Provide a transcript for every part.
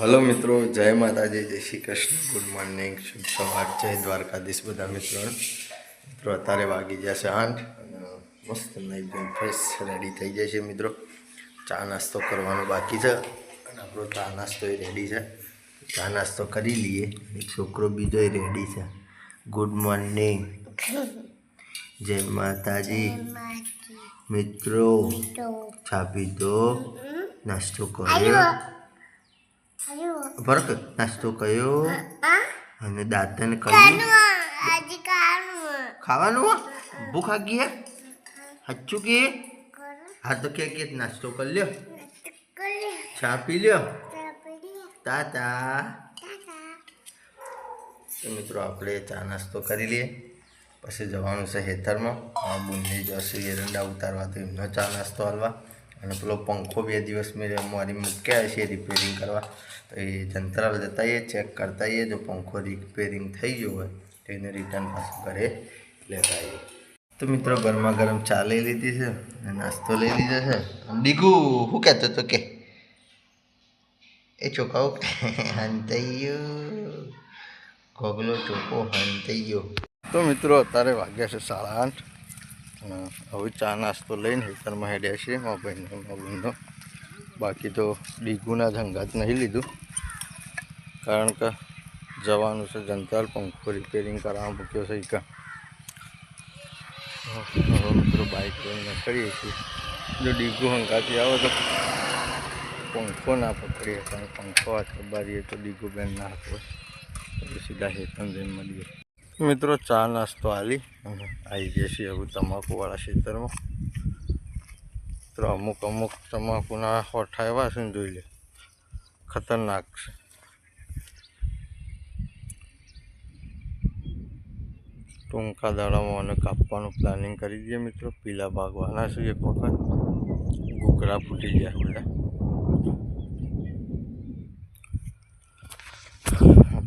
Hello મિત્રો જય માતાજી જય શ્રી કૃષ્ણ. ગુડ મોર્નિંગ શુભ સવાર જય દ્વારકાધીશ બધા મિત્રો. મિત્રો અત્યારે વાગી જશે આઠ અને મસ્ત નહીં ફ્રેશ રેડી થઈ જાય છે મિત્રો. ચા નાસ્તો કરવાનો બાકી છે અને આપણો ચા નાસ્તો એ રેડી છે. ચા નાસ્તો કરી લઈએ. એક છોકરો બીજો રેડી છે. ગુડ મોર્નિંગ જય માતાજી. મિત્રો છાપી દો નાસ્તો કર્યો? બરાબર નાસ્તો કર્યો? અને દાંતન કર્યું ખાવાનું? ભૂખ લાગી હે? હચ્ચું કે? હા તો કે કે નાસ્તો કરી લ્યો. ચા પી લ્યો. તાતા તો મિત્રો આપણે ચા નાસ્તો કરી લઈએ. પછી જવાનું છે હેતરમાં આ બુંદી જશે એરંડા ઉતારવા તો એમનો ચા નાસ્તો હાલવા. અને પેલો પંખો બે દિવસ મેં મારી મૂક્યા છે રિપેરિંગ કરવા. તો એ જંતરાલ જતા એ ચેક કરતા એ જો પંખો રિપેરિંગ થઈ ગયો હોય, તો એને રિટર્ન પાછું ઘરે લેતા આવીએ. તો મિત્રો, ગરમા ગરમ ચા લઈ લીધી છે અને નાસ્તો લઈ લીધો છે. બીગું શું કહેતો તો કે? એ ચોખાઓ હંતૈયો. ગોગલો ચોખ્ખો હંતૈયો. તો મિત્રો, અત્યારે વાગ્યા છે સાડા આઠ. હવે ચા નાસ્તો લઈને હેતરમાં હેડ્યા છીએ, મારા ભાઈનો મારા બહેનો બાકી તો ડીગુના ધંગાત નહીં લીધું. કારણ કે જવાનું છે જંતાલ, પંખો રિપેરિંગ કરાવવા મૂક્યો છે એક હવે મિત્રો બાઇક લઈને કરીએ છીએ. જો ડીગુ હંગાથી આવે તો પંખો ના પકડીએ કારણ પંખો હાથ બારીએ તો ડીગુ બેન ના હાથ હોય. સીધા હેતન જઈને મળીએ. મિત્રો, ચા નાસ્તો આલી. અને આવી જશે હવે તમાકુવાળા ખેતરમાં તો અમુક અમુક તમાકુના હોઠા એવા છે ને, જોઈ લે. ખતરનાક છે. ટૂંકા દાડામાં અને કાપવાનું પ્લાનિંગ કરી દઈએ મિત્રો. પીલા ભાગવાના છે એક વખત. ઘૂઘરા ફૂટી ગયા બધા.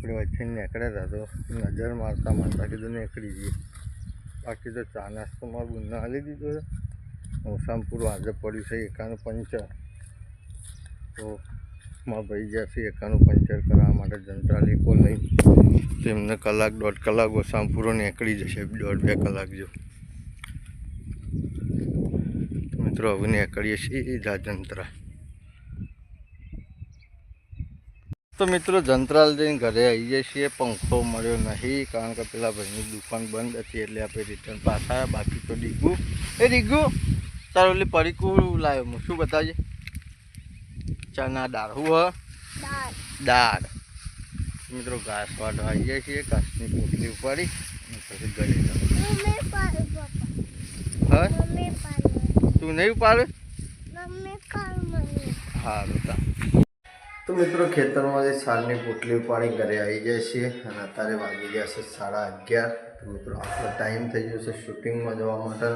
આપણે વચ્ચે નીકળ્યા હતા તો નજર મારતા મારતા કીધું, નીકળી જઈએ. બાકી તો ચા નાસ્તો મારું બુના હાલી દીધો છે. મોસામપુર આજે પડ્યું છે એકાનું પંચર. તો મારા ભાઈ જશે એકાનું પંચર કરાવવા માટે જંત્રા લેકો લઈ તેમને કલાક દોઢ કલાક ઓસામપુરો નીકળી જશે. દોઢ બે કલાક જો. મિત્રો, હવે નીકળીએ છીએ જા જંત્રા તો મિત્રો જંત્રાલ જઈને ઘરે આવી જઈએ છીએ. પંખો મળ્યો નહીં કારણ કે પેલા ભાઈની દુકાન બંધ હતી એટલે આપણે રિટર્ન પાછા આવ્યા. બાકી તો ડીગુ. એ ડીગુ તારું એટલે પરીકું લાવ્યો. હું શું બતાવજે ચણા દાળ. હું હ? દાળ. મિત્રો ઘાસ વાળો આવી જાય છીએ. ઘાસની પોટલી ઉપાડી પછી ઘરે હા? તું નહીં ઉપાડે? સારું તો મિત્રો ખેતરમાંથી સાલની પોટલી ઉપાડી ઘરે આવી જાય છે અને અત્યારે વાગી ગયા છે સાડા અગિયાર. તો મિત્રો આપણો ટાઈમ થઈ ગયો છે શૂટિંગમાં જવા માટે.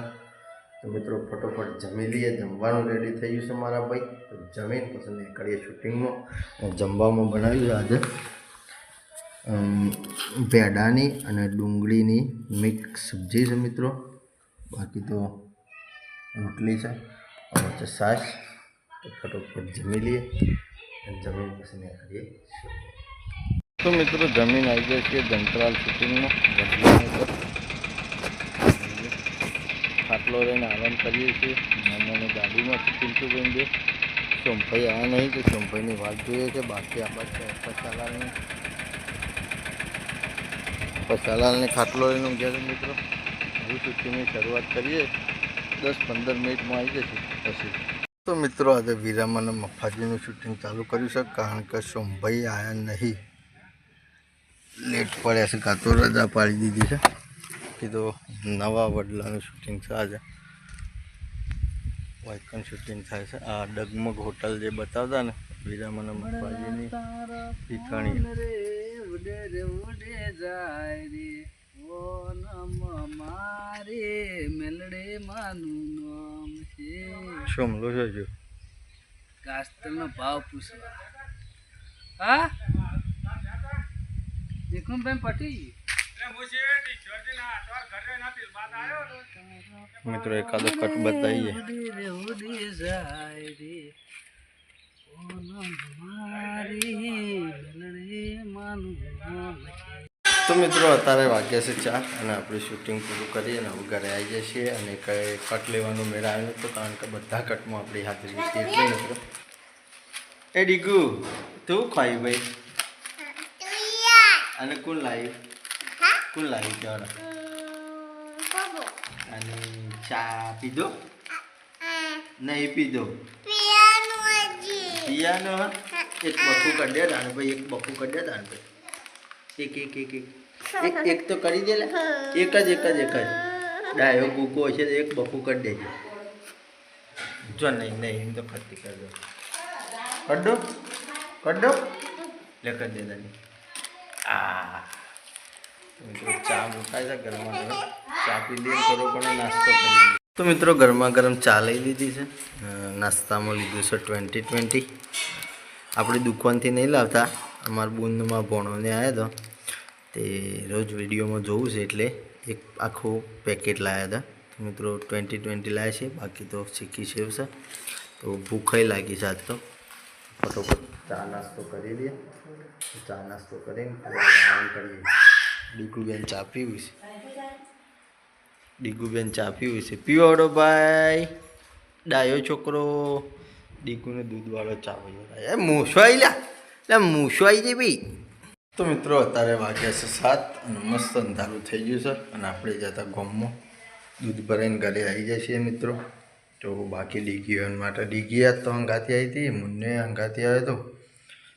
તો મિત્રો ફટોફટ જમી લઈએ. જમવાનું રેડી થઈ ગયું છે મારા ભાઈ. તો જમીન પછી નીકળીએ શૂટિંગમાં જમવામાં બનાવ્યું આજે ભેડાની અને ડુંગળીની મિક્સ સબ્જી છે મિત્રો. બાકી તો રોટલી છે અને છાશ. તો ફટોફટ જમી લઈએ. જમીન પછી નીકળીએ તો મિત્રો, જમીન આવી જાય છે જંતરાલ શૂટિંગમાં. ખાટલો લઈને આરામ કરીએ છીએ. નાનાની ગાડીમાં શૂટિંગ બની દે સોમભાઈ આવ્યા નહીં તો સોમભાઈની વાત જોઈએ છે. બાકી આ બાદ પચાલાલની પચાલાલને ખાટલો લઈને ગયા મિત્રો. હવે શૂટિંગની શરૂઆત કરીએ. દસ પંદર મિનિટમાં આવી જશે. પછી. તો મિત્રો, આજે વિરામ અને મફાજીનું શૂટિંગ ચાલુ કર્યું છે. કારણ કે સોમભાઈ આયા નહીં. લેટ પડ્યા છે. કાં રજા પાડી દીધી છે. કીધું નવા વડલાનું શૂટિંગ છે આજે. વાઇકન શૂટિંગ થાય છે. આ ડગમગ હોટલ જે બતાવતા ને, વિરામ અને મફાજીની શીખણી મેલડે માનું નામ છે સોમલો છે જો કાસ્તલનો ભાવ પૂછવા હા? દેખું બેન પટી મિત્રો એકાદો કટ બતાવીએ. મારી છે તો મિત્રો અત્યારે વાગ્યા છે ચાર અને આપણે શૂટિંગ પૂરું કરીએ અને ઘરે આવી જઈએ છીએ અને કંઈ કટ લેવાનો મેળ આવ્યો હતો કારણ કે બધા કટમાં આપણી હાજરી હતી એટલે મિત્રો. એ ડીગુ તું ખાઈ ભાઈ? અને કોણ લાવ્યું? કોણ લાવ્યું ચાલો અને ચા પીધો? નહીં પીધો? પિયાનો એક બફું કાઢ્યા દે ભાઈ એક બફું કાઢ્યા દે ભાઈ એક એક એક એક. એક તો કરી દે એક જ એક જ એક જ. ડાયો ગુગો છે એક બફુ કરી દેજો. જો નહીં નહીં એમ તો ખતી કરી દો. કરી દો. કરી દો. લે કરી દે દાદી. આ. મિત્રો ચા મુકાય છે ગરમા ગરમ ચા પી લઈએ થોડો પણ નાસ્તો કરી તો મિત્રો ગરમા ગરમ ચા લઈ લીધી છે. નાસ્તામાં લીધું છે ટ્વેન્ટી ટ્વેન્ટી. આપણી દુકાનથી નહીં લાવતા. અમારા બુંદમાં ભણોને આવ્યા હતા તે રોજ વિડીયોમાં જોવું છે એટલે એક આખું પેકેટ લાવ્યા હતા. મિત્રો ટ્વેન્ટી ટ્વેન્ટી લાવ્યા છે, બાકી તો શીખી સેવ છે. તો ભૂખાઈ લાગી છે આજ તો. ફટોફટ ચા નાસ્તો કરી દઈએ ચા નાસ્તો કરીને કરીએ. ડીકુબેન ચા પીવી છે. ડીકુબેન ચા પીવી છે. પીવાડો ભાઈ. ડાયો છોકરો. ડીકુને દૂધવાળો ચા પીવો એ મૂછો લ્યા એટલે મૂછો જઈ ભાઈ તો મિત્રો અત્યારે વાગ્યા છે સાત અને મસ્ત અંધારું થઈ ગયું છે અને આપણે જતા ગોમમાં. દૂધ ભરાઈને ઘરે આવી જાય છીએ મિત્રો. તો બાકી ડીગીઓ માટે ડીગી આજ તો અંગાથી આવી હતી મુન્ને અંગાથી આવ્યો હતો.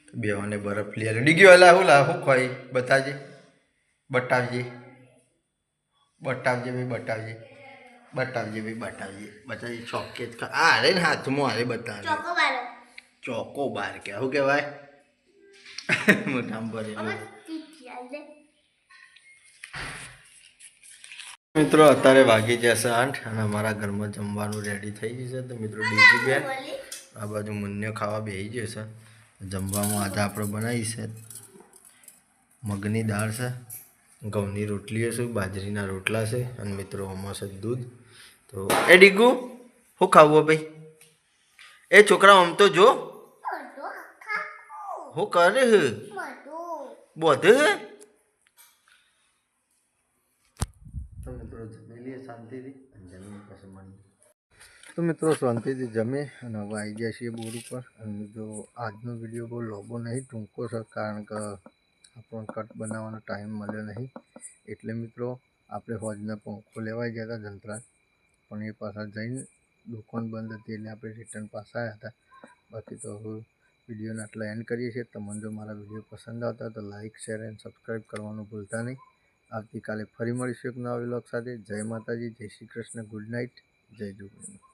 તો બેવાને બરફ લઈ આવ્યો ડીગીઓ લા હું લાવું ખોઈ બતાવજે. બટાવજે બટાવજે ભાઈ બટાવજે બટાવજે ભાઈ બટાવજે બતાવજે ચોકેટ જ આ અરે ને હાથમાં અરે બતાવજે. ચોકો બાર. કે શું કહેવાય? મિત્રો અત્યારે વાગી જશે આઠ અને અમારા ઘરમાં જમવાનું રેડી થઈ જશે તો મિત્રો બીજી બે આ બાજુ મુન્યો ખાવા બેસી જશે જમવામાં આજે આપણે બનાવી છે મગની દાળ છે ઘઉંની રોટલીઓ છે બાજરીના રોટલા છે અને મિત્રો આમાં છે દૂધ. તો એ ડીગુ શું ખાવું ભાઈ? એ છોકરા આમ તો જો. હું કરે હે બધે? હે તો મિત્રો જમી લઈએ શાંતિથી જમીને પછી મળીએ. તો મિત્રો શાંતિથી જમે અને હવે આવી ગયા છીએ બોર ઉપર. અને જો આજનો વીડિયો બહુ લાંબો નહીં ટૂંકો છે કારણ કે આપણો કટ બનાવવાનો ટાઈમ મળ્યો નહીં. એટલે મિત્રો આપણે હોજના પંખો લેવાઈ ગયા હતા જંત્રા પણ એ પાછા જઈને દુકાન બંધ હતી એટલે આપણે રિટર્ન પાછા આવ્યા હતા. બાકી તો હવે વિડીયોને આટલા એન્ડ કરીએ છીએ. તમને જો મારા વીડિયો પસંદ આવતા તો લાઇક શેર એન્ડ સબસ્ક્રાઈબ કરવાનું ભૂલતા નહીં. આવતીકાલે ફરી મળીશું એક નવા વ્લોગ સાથે. જય માતાજી, જય શ્રી કૃષ્ણ. ગુડ નાઇટ જય જોગણી